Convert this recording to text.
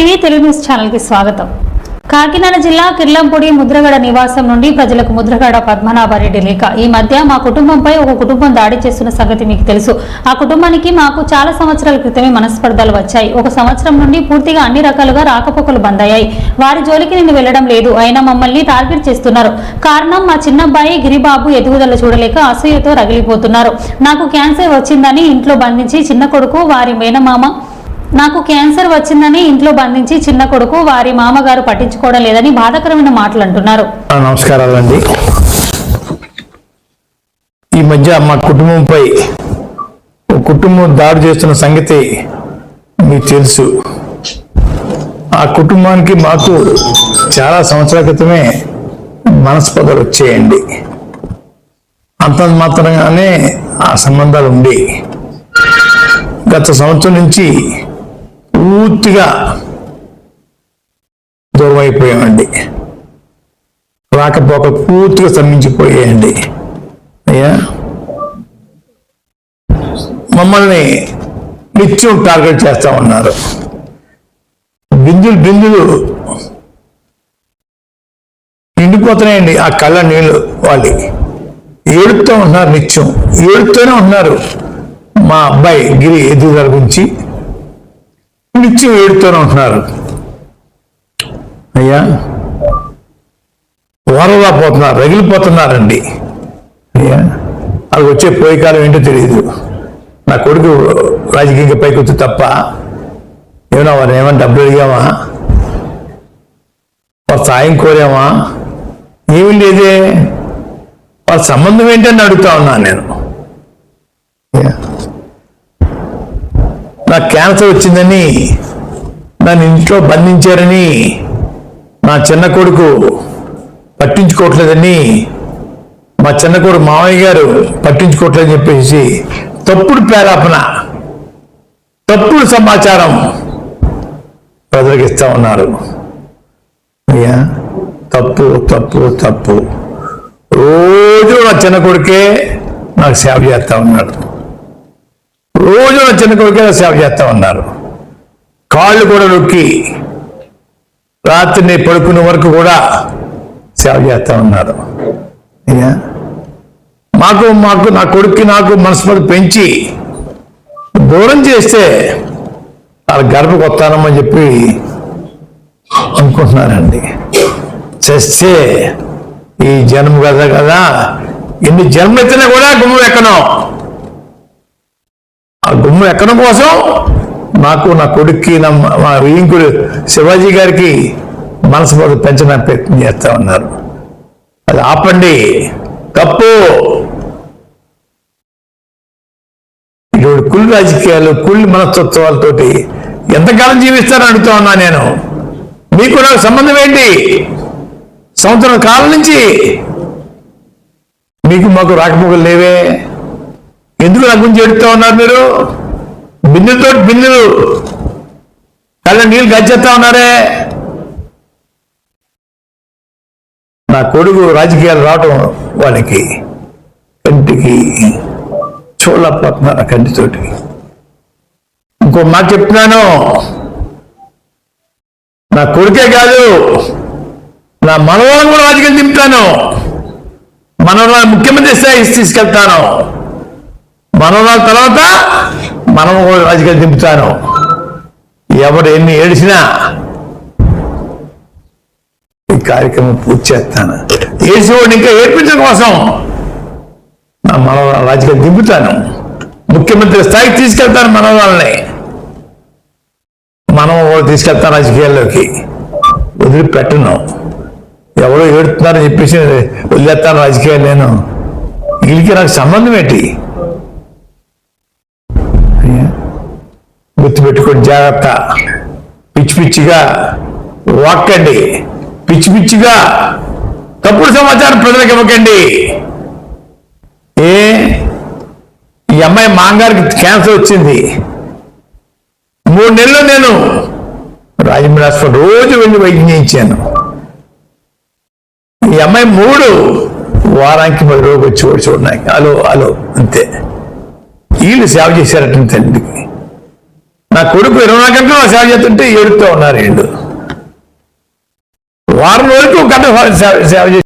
Telugu news ఛానల్కి స్వాగతం. కాకినాడ జిల్లా కిర్లంపూడి ముద్రగడ నివాసం నుండి ప్రజలకు ముద్రగడ పద్మనాభరెడ్డి లేఖ. ఈ మధ్య మా కుటుంబంపై ఒక కుటుంబం దాడి చేస్తున్న సంగతి మీకు తెలుసు. ఆ కుటుంబానికి మాకు చాలా సంవత్సరాల క్రితమే మనస్పర్ధలు వచ్చాయి. ఒక సంవత్సరం నుండి పూర్తిగా అన్ని రకాలుగా రాకపోకలు బంద్ అయ్యాయి. వారి జోలికి నేను వెళ్ళడం లేదు. అయినా మమ్మల్ని టార్గెట్ చేస్తున్నారు. కారణం మా చిన్నబ్బాయి గిరిబాబు ఎదుగుదల చూడలేక అసూయతో రగిలిపోతున్నారు. నాకు క్యాన్సర్ వచ్చిందని ఇంట్లో బంధించి చిన్న కొడుకు వారి మేనమామ నాకు క్యాన్సర్ వచ్చిందని ఇంట్లో బంధించి చిన్న కొడుకు వారి మామగారు పట్టించుకోవడం లేదని బాధాకరమైన మాటలు అంటున్నారు. ఆ, నమస్కారాలండి ఈ మధ్య మా కుటుంబంపై కుటుంబం దాడి చేస్తున్న సంగతి మీకు తెలుసు. ఆ కుటుంబానికి మాకు చాలా సంవత్సరాల క్రితమే మనస్పదలు వచ్చేయండి. అంత మాత్రంగానే ఆ సంబంధాలు ఉండి గత సంవత్సరం నుంచి పూర్తిగా దూరం అయిపోయామండి రాకపోక పూర్తిగా స్తంభించిపోయాయండి. అయ్యా. మమ్మల్ని నిత్యం టార్గెట్ చేస్తా ఉన్నారు. బిందులు బిందులు నిండిపోతున్నాయండి ఆ కళ్ళ నీళ్ళు వాళ్ళు. ఏడుతూ ఉంటున్నారు నిత్యం. ఏడుతూనే ఉంటున్నారు మా అబ్బాయి గిరి ఎదుగుదల గురించి. నిత్యం ఏడుతూనే ఉంటున్నారు. అయ్యా ఓరలా పోతున్నారు రగిలిపోతున్నారండి. అయ్యా అది వచ్చే పోయే కాలం ఏంటో తెలియదు నా కొడుకు రాజకీయంగా పైకి వచ్చి తప్ప ఏమన్నా వారు ఏమైనా డబ్బులు అడిగామా? వారు సాయం కోరామా? ఏమి లేదే. వాళ్ళ సంబంధం ఏంటని అడుగుతా ఉన్నాను నేను. అయ్యా. నాకు క్యాన్సర్ వచ్చిందని నన్ను ఇంట్లో బంధించారని నా చిన్న కొడుకు పట్టించుకోవట్లేదని మా చిన్న కొడుకు మామయ్య గారు పట్టించుకోవట్లేదని చెప్పేసి తప్పుడు పేరాపన తప్పుడు సమాచారం ప్రజలకు ఇస్తూ ఉన్నారు. అయ్యా తప్పు తప్పు తప్పు. రోజు నా చిన్న కొడుకే నాకు సేవ చేస్తా ఉన్నాడు. చిన్న కొడుకే సేవ చేస్తా ఉన్నారు. కాళ్ళు కూడా నొక్కి రాత్రిని పడుకునే వరకు కూడా సేవ చేస్తా ఉన్నారు మాకు మాకు నా కొడుక్కి నాకు మనస్పర్ధ పెంచి దూరం చేస్తే వాళ్ళ గర్భకు వస్తానమని చెప్పి అనుకుంటున్నారండి చేస్తే ఈ జన్మ కదా కదా ఎన్ని జన్మ ఎత్తినా కూడా గుమ్మం ఎక్కను. ఆ గుమ్మం ఎక్కడం కోసం నాకు నా కొడుక్కి నా మా శివాజీ గారికి మనసు మీద పెంచడానికి ప్రయత్నం చేస్తా ఉన్నారు. అది ఆపండి. తప్పు. ఇటువంటి కుళ్ళు రాజకీయాలు కుళ్ళు మనస్తత్వాలతోటి ఎంతకాలం జీవిస్తారని అడుగుతా ఉన్నా నేను. మీకు నాకు సంబంధం ఏంటి? సంవత్సరం కాలం నుంచి మీకు మాకు రాకపోకలు లేవే. ఎందుకు నా గురించి ఎడుతా ఉన్నారు మీరు? బిందులతో బిందులు. కళ్ళ నీళ్ళు గచ్చేస్తా ఉన్నారే? నా కొడుకు రాజకీయాలు రావటం వాళ్ళకి కంటికి చూడలేకపోతున్నారు కంటితోటి. ఇంకో మాట చెప్తున్నాను. నా కొడుకే కాదు నా మనవాళ్ళని కూడా రాజకీయాలు దింపుతాను. మనవరాలు ముఖ్యమంత్రి స్థాయి తీసుకెళ్తాను మరణాల తర్వాత మనం కూడా రాజకీయాలు దింపుతాను. ఎవడు ఎన్ని ఏడిచినా ఈ కార్యక్రమం పూర్తి చేస్తాను. ఏడిసేవాడిని ఇంకా ఏడ్పించడం కోసం నా రాజకీయాలు దింపుతాను. ముఖ్యమంత్రి స్థాయికి తీసుకెళ్తాను మనవరాలని. మనం కూడా తీసుకెళ్తాను రాజకీయాల్లోకి. వదిలిపెట్టను. ఎవరో ఏడుతున్నారని చెప్పేసి వదిలేస్తాను రాజకీయాలు నేను. వీళ్ళకి నాకు సంబంధం ఏంటి? గుర్తుపెట్టుకోండి జాగ్రత్త. పిచ్చి పిచ్చిగా వాక్కండి. పిచ్చి పిచ్చిగా తప్పుడు సమాచారం ప్రజలకు ఇవ్వకండి. ఏ? ఈ అమ్మాయి మాంగారికి క్యాన్సర్ వచ్చింది. మూడు నెలలు నేను రాజమండ్రి హాస్పిటల్ రోజు వెళ్ళి వైద్యం చేయించాను. ఈ అమ్మాయి మూడు వారానికి పది రోజులు వచ్చి కూడా చూడడానికి. అలో అలో అంతే. వీళ్ళు సేవ చేశారట తండ్రికి నా కొడుకు ఇరవై నాలుగు గంటలు సేవ చేస్తుంటే ఏడుతూ ఉన్నారు వీళ్ళు. వారం రోజులకు ఒక గంట సేవ సేవ చేసి